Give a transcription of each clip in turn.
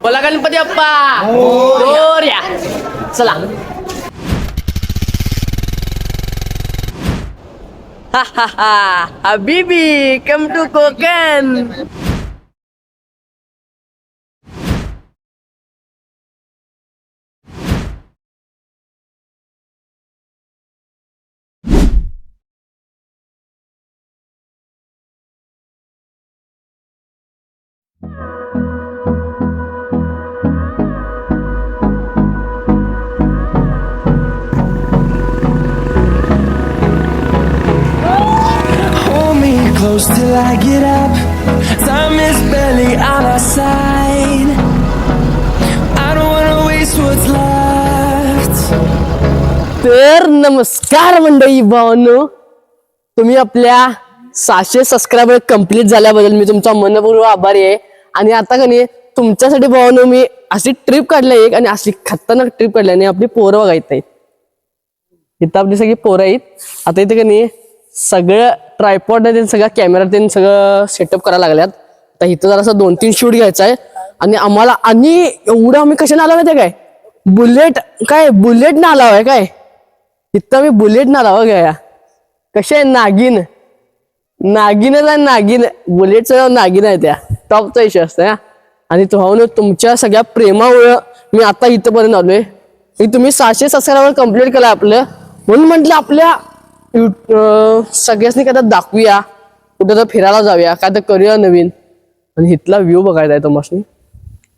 बोला गणपती बाप्पा मोरया. चला हा हा हा हबीबी come to Konkan close till I get up. Time is barely on our side. I don't wanna waste what's left. तर नमस्कार मंडळी भावांनो तुम्ही आपल्या सहाशे सबस्क्रायबर कंप्लीट झाल्याबद्दल मी तुमचा मनपूर्वक आभारी आहे आणि आता का नाही तुमच्यासाठी भावांनो मी अशी ट्रिप काढली एक आणि अशी खतरनाक ट्रिप काढली आणि आपली पोरं बघायत नाहीत इथं आपली सगळी पोरं आहेत आता इथे का नाही सगळं ट्रायपॉड ते सगळ्या कॅमेरा ते सगळं सेटअप करायला लागल्यात. तर इथं जरासं दोन तीन शूट घ्यायचा आहे. आणि आम्हाला आणि एवढं आम्ही कशाने आलो माहिती काय? बुलेट काय बुलेट ना आला आहे काय? इथं आम्ही बुलेट ना आला काय कसे आहे नागिन? नागिनच आहे नागिन. बुलेटचं नाव नागिन आहे त्या. टॉपचा इशू असतं हा. आणि तो तुमच्या सगळ्या प्रेमामुळं मी आता इथंपर्यंत आलोय. तुम्ही सहाशे सबस्क्रायबर कंप्लीट केलं आपलं. म्हणून म्हटलं आपल्या सगळ्यांनी काय तर दाखवूया. कुठं तर फिरायला जाऊया. काय तर करूया नवीन. आणि इथला व्ह्यू बघायचा आहे तुम्हाला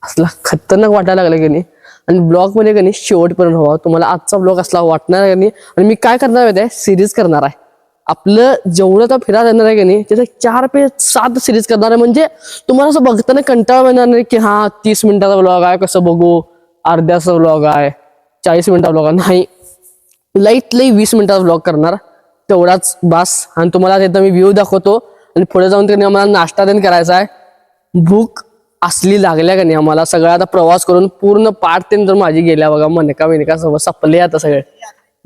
असला खतरनाक वाटायला लागला की नाही. आणि ब्लॉगमध्ये नाही शेवटपर्यंत हवा तुम्हाला आजचा ब्लॉग असला वाटणार आहे की नाही. आणि मी काय करणार आहे? सिरीज करणार आहे. आपलं जेवढं तर फिरायला येणार आहे की नाही त्याचं चार पे सात सिरीज करणार आहे. म्हणजे तुम्हाला असं बघताना कंटाळा येणार नाही की हा तीस मिनिटाचा ब्लॉग आहे कसं बघू? अर्ध्याचा ब्लॉग आहे चाळीस मिनिटाचा ब्लॉग आहे. नाही. लाइट लई वीस मिनिटाचा ब्लॉग करणार. तेवढाच बास. आणि तुम्हाला तिथं मी व्ह्यू दाखवतो. आणि पुढे जाऊन त्यांनी आम्हाला नाश्ता देण करायचा आहे. भूक असली लागल्या का नाही आम्हाला? सगळं आता प्रवास करून पूर्ण पाठ तेन तर माझी गेल्या बघा. मनका मिनका सगळं सपले आता सगळे.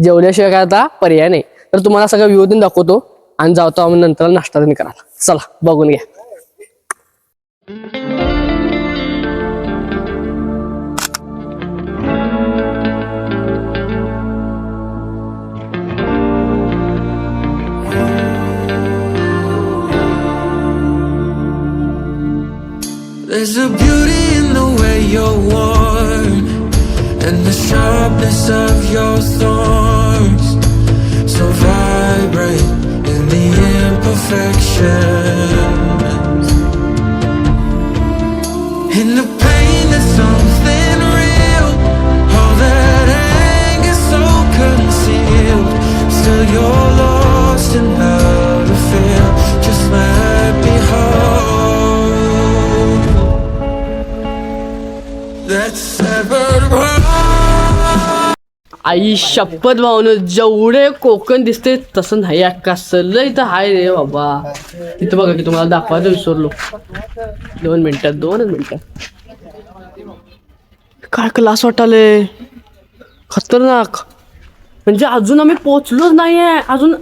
जेवल्याशिवाय काय आता पर्याय नाही. तर तुम्हाला सगळं व्ह्यू देऊन दाखवतो. आणि जातो आम्ही नंतर नाश्ता देण करायला. चला बघून घ्या. There's a beauty in the way you're worn and the sharpness of your thorns. So vibrate in the imperfections. In the आई शपथ भावनं जेवढे कोकण दिसते तसं नाही कसलं इथं हाय रे बाबा. इथं बघा की तुम्हाला दाखवायचं विसरलो. दोन मिनिटात दोनच मिनिटात काय क्लास वाटाले खतरनाक. म्हणजे अजून आम्ही पोचलोच आहे अजून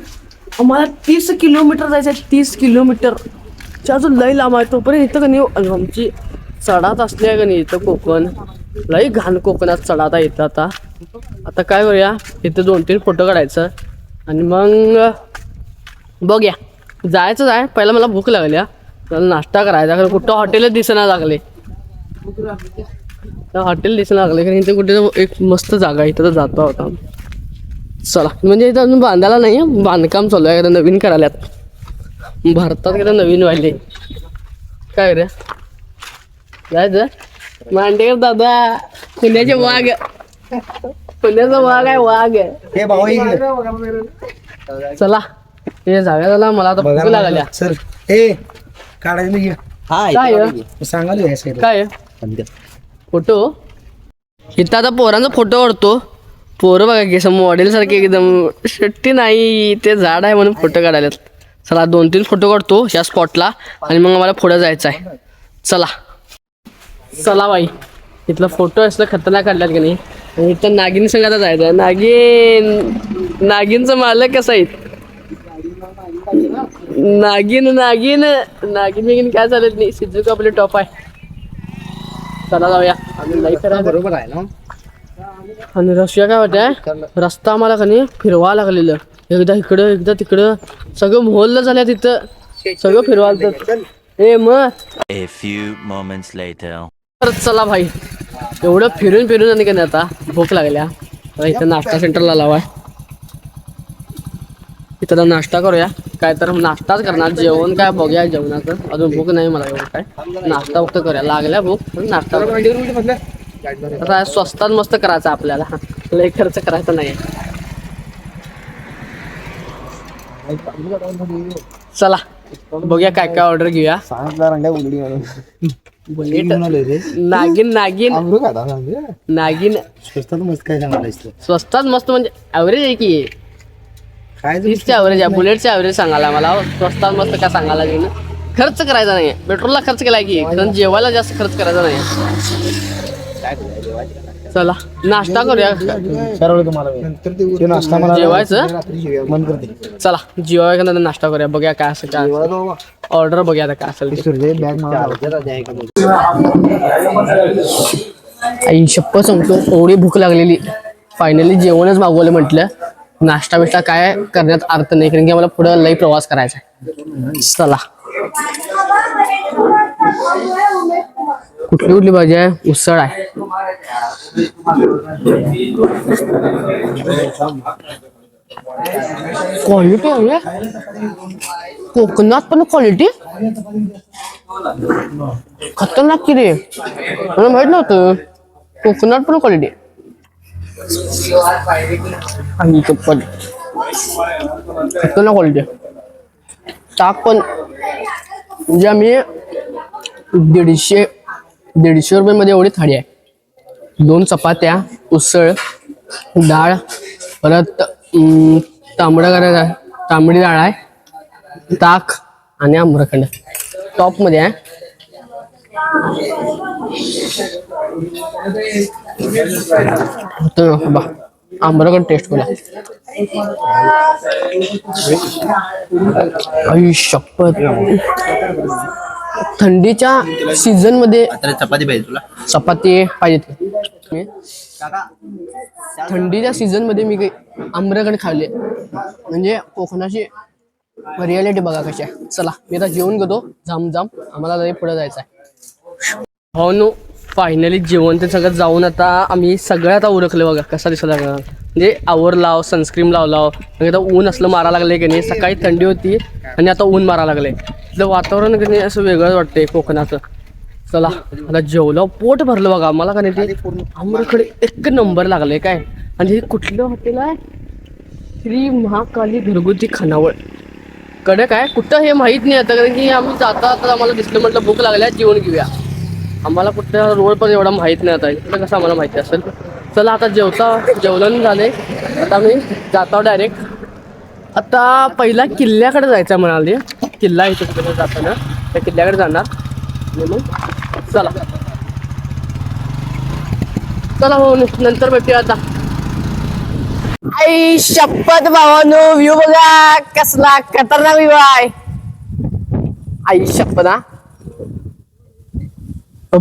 आम्हाला तीस किलोमीटर जायचं आहे तीस किलोमीटर. म्हणजे अजून लई लांब आहे तोपर्यंत इथं का नाही आमची चढात असली आहे का नाही इथं कोकण. लई घाण कोकणात चढाता येतं इथं आता. आता काय करूया? इथं दोन तीन फोटो काढायचं. आणि मग बघूया. जायचंच आहे. पहिला मला भूक लागली मला नाश्ता करायचा कारण कुठं हॉटेलच दिसेना लागले. हॉटेल दिसणं लागले कारण इथे कुठे एक मस्त जागा इथं तर जातो होता चला म्हणजे इथं अजून बांधायला नाही बांधकाम चालू आहे नवीन करायला भारतात kada नवीन व्हायले. काय रे जायचं? मांडेकर दादा पुण्याचे वाघ. पुण्याचा वाघ आहे वाघ. हे भाऊ इकडे. चला. हे जाऊया चला मला आता भूक लागल्या. सर ए काढायचं नाही काय आहे? आहे? फोटो? इथं आता पोरांचा फोटो काढतो. पोरं बघा की मॉडेल सारखे एकदम शेट्टी नाही ते झाड आहे म्हणून फोटो काढायला चला दोन तीन फोटो काढतो या स्पॉटला आणि मग आम्हाला पुढे जायचं आहे. चला. चला बाई इथला फोटो असलं खतरनाक काढल्यात की नाही. आणि इथं नागिन संघाचा जायचं आहे नागिन नागिनचं मालक कसं आहे? नागिन नागिन नागिन बिगिन काय चालत नाही. सिद्धू आपले टॉप आहे. चला जाऊया. आम्ही फिरायला बरोबर आहे ना? आणि रशिया काय वाटतंय? रस्ता आम्हाला कनी फिरवा लागलेलं. एकदा इकडं एकदा तिकडं. सगळं मोहल्लं झाल्या तिथं. सगळं फिरवाल ए मग. A few moments later. चला भाई. एवढं फिरून फिरून आणि नाही आता भूक लागल्या. इथं नाश्ता सेंटरला लावाय इथं नाश्ता करूया. काय तर नाश्ताच करणार. जेवण काय बघूया जेवणाचं. अजून भूक नाही मला एवढं काय. नाश्ता फक्त करूया. लागल्या भूक नाश्ता आता स्वस्तात मस्त करायचं आपल्याला. लय खर्च करायचा नाही. चला. बघूया काय काय ऑर्डर घेऊया. सांगितलं रंगा उघडी म्हणून. बुलेट आलोय रे. नागिन नागिन. अमरू काढा सांगे नागिन. स्वस्तात मस्त काय सांगायला स्वस्तात मस्त म्हणजे ॲव्हरेज आहे की? काय तीसचे ॲव्हरेज आहे बुलेटचे ॲव्हरेज सांगायला मला स्वस्तात मस्त काय सांगायला गेलं खर्च करायचा नाही पेट्रोलला खर्च केला की कारण जेवायला जास्त खर्च करायचा नाही चला नाश्ता करूया. तुम्हाला नंतर ते नाश्ता मला जेवायचं? मन करते. चला जेवाय का नाश्ता करूया. बघूया काय असं काय ऑर्डर बघूया आता काय असेल ते. सूर्य बॅग मला आई शप्प सांगतो एवढी भूक लागलेली. फायनली जेवणच मागवलं म्हटलं. नाश्ता बिष्टा काय करण्यात अर्थ नाही कारण की आम्हाला पुढे लई प्रवास करायचा आहे. चला. कुठली कुठली भाजी आहे? उसळ आहे. क्वालिटी आहे कोकणात पण क्वालिटी खतरनाक की रे मला माहीत नव्हतं. कोकणात पण क्वालिटी आणि चप्पल खतरनाक क्वालिटी ताक पण. म्हणजे आम्ही दीडशे दीडशे रुपये मध्ये एवढी थाळी आहे. दोन चपात्या उसळ डाळ परत तांबडा करा तांबडी डाळ आहे ताक आणि आम्रखंड. टॉपमध्ये आहे. तर बा आंबरकड टेस्ट करूया आई शपथ. थंडीच्या सीझनमध्ये चपाती पाहिजे तुला. चपाती पाहिजेत मी. थंडीच्या सीझनमध्ये मी काही आंबरकड खाल्ले. म्हणजे कोकणाची रियालिटी बघा कशी आहे. चला मी आता जेवण घेतो. जाम जाम आम्हाला लई पुढे जायचं आहे. हो नो फायनली जेवण ते सगळं जाऊन आता आम्ही सगळं आता उरकले बघा. कसा दिसत लागला म्हणजे आवर लाव सनस्क्रीम लाव लाव. म्हणजे आता ऊन असलं मारा लागले की नाही सकाळी थंडी होती आणि आता ऊन मारा लागले इथलं वातावरण की नाही असं वेगळं वाटतंय कोकणाचं. चला आता जेवलं पोट भरलं बघा मला का नाही ते आमच्याकडे एक नंबर लागले काय? आणि हे कुठलं हॉटेल आहे? श्री महाकाली घरगुती खानावळ. कडे काय कुठं हे माहीत नाही आता कारण की आम्ही जाता आता आम्हाला दिसलं म्हटलं भूक लागल्या जेवण घेऊया. आम्हाला कुठं रोड पण एवढा माहीत नाही आता इथलं कसं आम्हाला माहिती असेल. चला आता जेवता जेवण झाले आता मी जातो डायरेक्ट आता पहिला किल्ल्याकडे जायचं म्हणाले. किल्ला इथे कुठे जाताना. त्या किल्ल्याकडे जाणार. मग चला. चला हो नंतर भेटूया आता. आई शपथ भावानो व्ह्यू बघा कसला खतरनाक व्ह्यू आहे. आई शपथ हा?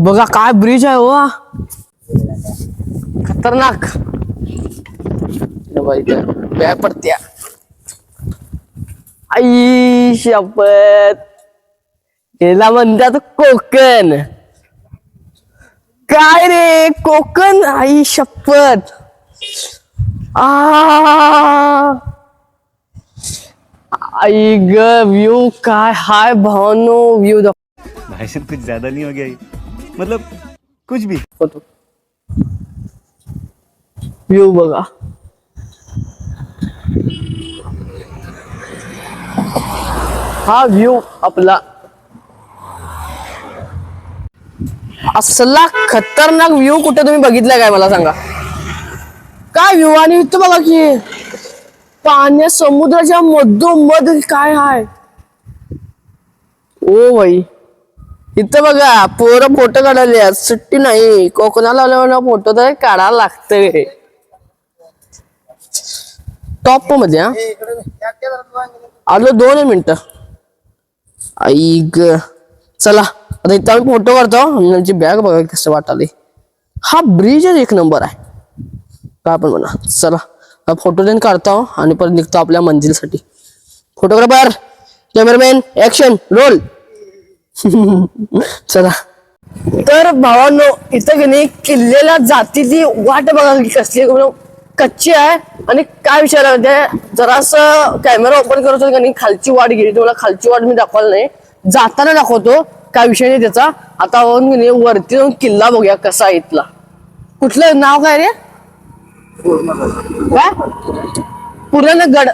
बघा काय ब्रिज आहे हो. खतरनाक. पडत्या. आई शपथ. याला म्हणतात कोकण. काय रे? कोकण आई शपथ. आ. आई ग व्यू काय? हाय भावनो व्यू भाई साहब कुछ ज्यादा नहीं हो गया? मतलब कुछ भी. व्यू बघा. हा व्यू आपला असला खतरनाक व्ह्यू कुठे तुम्ही बघितलाय काय मला सांगा? काय व्ह्यू? आणि इथं बघा की पाण्या समुद्राच्या मधोमध काय आहे ओ भाई इथं बघा पोरं फोटो काढले आहेत. सुट्टी नाही. कोकणाला आल्यावर फोटो तर काढायला लागतंय. टॉपमध्ये हा. आलो दोन मिनिट. आई ग. चला आता इथं आम्ही फोटो काढतो जी बॅग बघा कसं वाटाली हा ब्रिज एक नंबर आहे. काय पण म्हणा चला हा फोटो देऊन काढतो आणि परत निघतो आपल्या मंजिलसाठी. फोटोग्राफर कॅमेरामॅन ऍक्शन रोल चला. तर भावांनो इथं की नाही किल्लेल्या जातीची वाट बघा की कसली कच्ची आहे आणि काय विचारायला जरास कॅमेरा ओपन करतो की नाही खालची वाट गेली. तुम्हाला खालची वाट मी दाखवलं नाही. जाताना दाखवतो काय विषय नाही त्याचा. आता आपण वरती जाऊन किल्ला बघूया कसा आहे इथला. कुठलं नाव काय रे? काय? पूर्णगड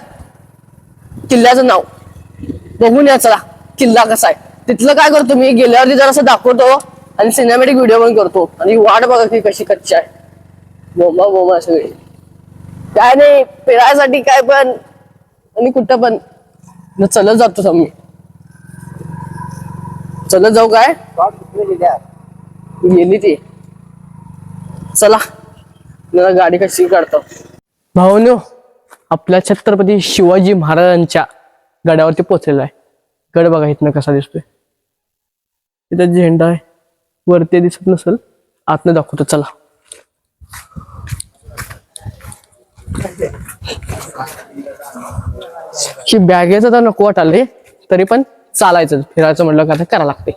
किल्ल्याचं नाव. बघून या चला किल्ला कसा आहे. तिथलं काय करतो मी गेल्यावरती जरासं दाखवतो हो. आणि सिनेमॅटिक व्हिडिओ पण करतो. आणि वाट बघा की कशी कच्ची आहे. बोंबा बोंबा सगळे. काय नाही फिरायसाठी काय पण. आणि कुठं पण. चलत जातो आम्ही. चलत जाऊ काय? गेली ती. चला जरा गाडी कशी काढतो. भाऊनो आपल्या छत्रपती शिवाजी महाराजांच्या गडावरती पोहोचलेला आहे. गड बघा इथनं कसा दिसतोय. इथं झेंडा आहे. वरती दिसत नसेल आतनं दाखवतो चला. ही बॅगेचं तर नको वाटाले तरी पण चालायचं. फिरायचं म्हटलं का तर करा लागते.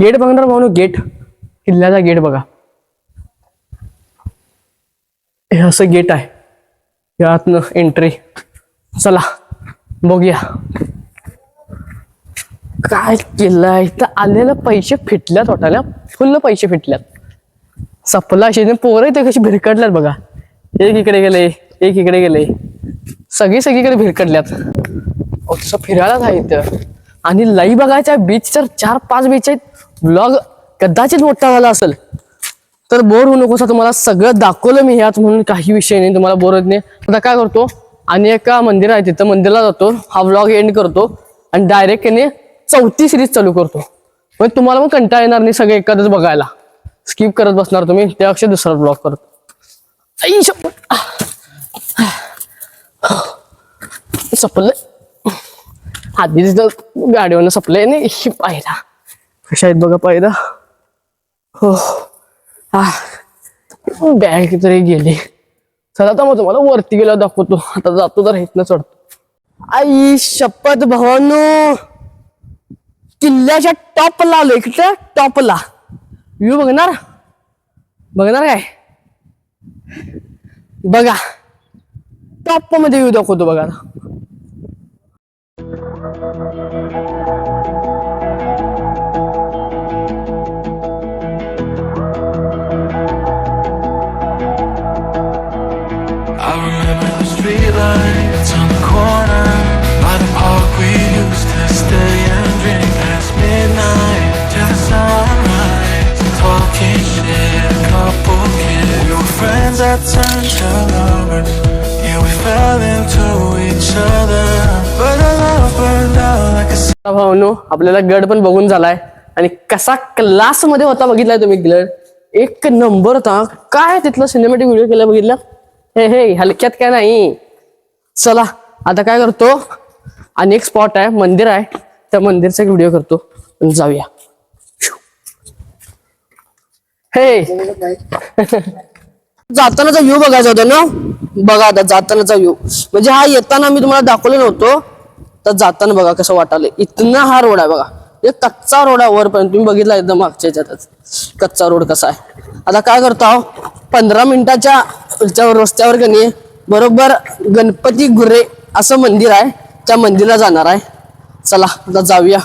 गेट बघणार म्हणून गेट. किल्ल्याचा गेट बघा. हे असं गेट आहे. यातनं एंट्री चला बघूया. काय केलंय इथं आलेलं पैसे फिटल्यात वाटायला. फुल्ल पैसे फिटल्यात. सपला असे पोरं इथे कशी भिरकडल्यात बघा. एक इकडे गेले एक इकडे गेले. सगळी सगळीकडे भिरकडल्यात. तसं फिरायलाच आहे इथं. आणि लई बघायच्या बीच तर चार पाच बीच आहेत. ब्लॉग कदाचित मोठा झाला असेल. तर बोर होऊ नकोसा तुम्हाला सगळं दाखवलं मी ह्यात म्हणून काही विषय नाही तुम्हाला बोर होत नाही. आता काय करतो आणि एका मंदिर आहे तिथं मंदिरला जातो हा व्लॉग एंड करतो आणि डायरेक्ट चौथी सिरीज चालू करतो. म्हणजे तुम्हाला मग कंटाळा येणार नाही सगळं एखादंच बघायला. स्किप करत बसणार तुम्ही त्यापेक्षा दुसरा ब्लॉग करतो. आई शपथ. आधीच जर गाडीवरनं सपलंय नाही ही पायरा. कशा आहेत बघा पायरा हो. हा बॅग तरी गेली. चला आता मग तुम्हाला वरती गेला दाखवतो. आता जातो तर इथनं चढतो. आई शपथ भवानो. किल्ल्याच्या टॉपला आलोय. कुठल्या टॉपला? व्ह्यू बघणार? बघणार काय? बघा. टॉपमध्ये व्यू दाखवतो बघा आपल्याला गड पण बघून झालाय. आणि कसा क्लासमध्ये होता बघितलाय तुम्ही गड एक नंबर होता. काय तिथला सिनेमॅटिक व्हिडिओ केला बघितला? हे हे हलक्यात काय नाही. चला आता काय करतो? आणि एक स्पॉट आहे मंदिर आहे. त्या मंदिरचा एक व्हिडिओ करतो. जाऊया. हे! जातानाचा व्ह्यू बघायचा होता ना? बघा आता जातानाचा व्ह्यू म्हणजे हा येताना मी तुम्हाला दाखवलं नव्हतो. तर जाताना बघा कसं वाटायला इतना हा रोड आहे बघा. एक कच्चा रोड आहे वरपर्यंत. तुम्ही बघितला एकदम मागच्या याच्यातच कच्चा रोड कसा आहे. आता काय करतो आहो? पंधरा मिनिटाच्या रस्त्यावर का नाही बरोबर गणपती गुरे असं मंदिर आहे. त्या मंदिरला जाणार आहे. चला आता जाऊया.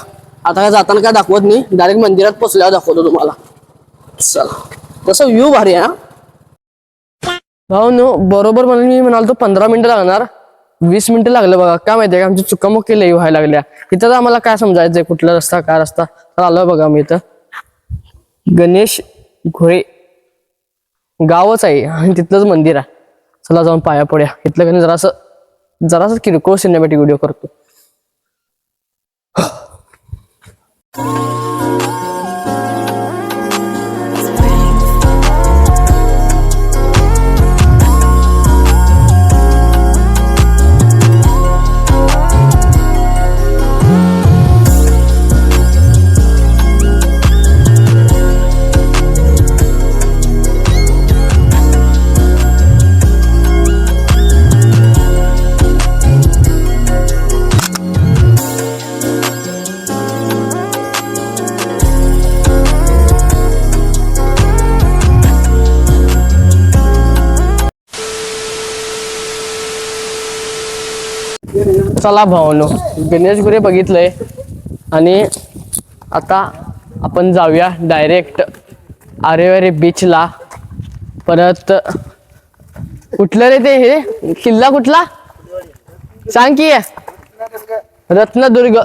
आता काय जाताना काय दाखवत नाही. डायरेक्ट मंदिरात पोचल्यावर दाखवतो तुम्हाला. चला. तसं व्ह्यू भारी आहे भाऊ नो बरोबर म्हणून मी म्हणाल तो पंधरा मिनिटं लागणार. वीस मिनिटं लागलं बघा. काय माहितीये का? आमची चुकामुकी लई व्हायला लागल्या. इथं तर आम्हाला काय समजायचंय कुठला रस्ता काय रस्ता? तर आलोय बघा मी इथं. गणेश घोळे गावच आहे. आणि तिथलंच मंदिर आहे. चला जाऊन पाया पड्या. इथलं कधी जरासं जरासं किरकोळ सिनेमॅटिक व्हिडिओ करतो. चला भावानो गणेश गुरे बघितलंय. आणि आता आपण जाऊया डायरेक्ट आरेवारे बीचला परत कुठलं रे ते हे? किल्ला कुठला? सांग की. रत्नदुर्ग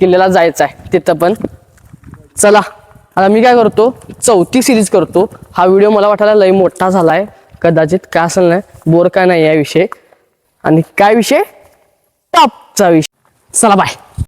किल्ल्याला जायचं आहे तिथं पण. चला आता मी काय करतो चौथी सिरीज करतो. हा व्हिडिओ मला वाटायला लय मोठा झाला आहे कदाचित काय असेल नाही बोर काय नाही या विषय. आणि काय विषय? टॉप! विषय चला बाय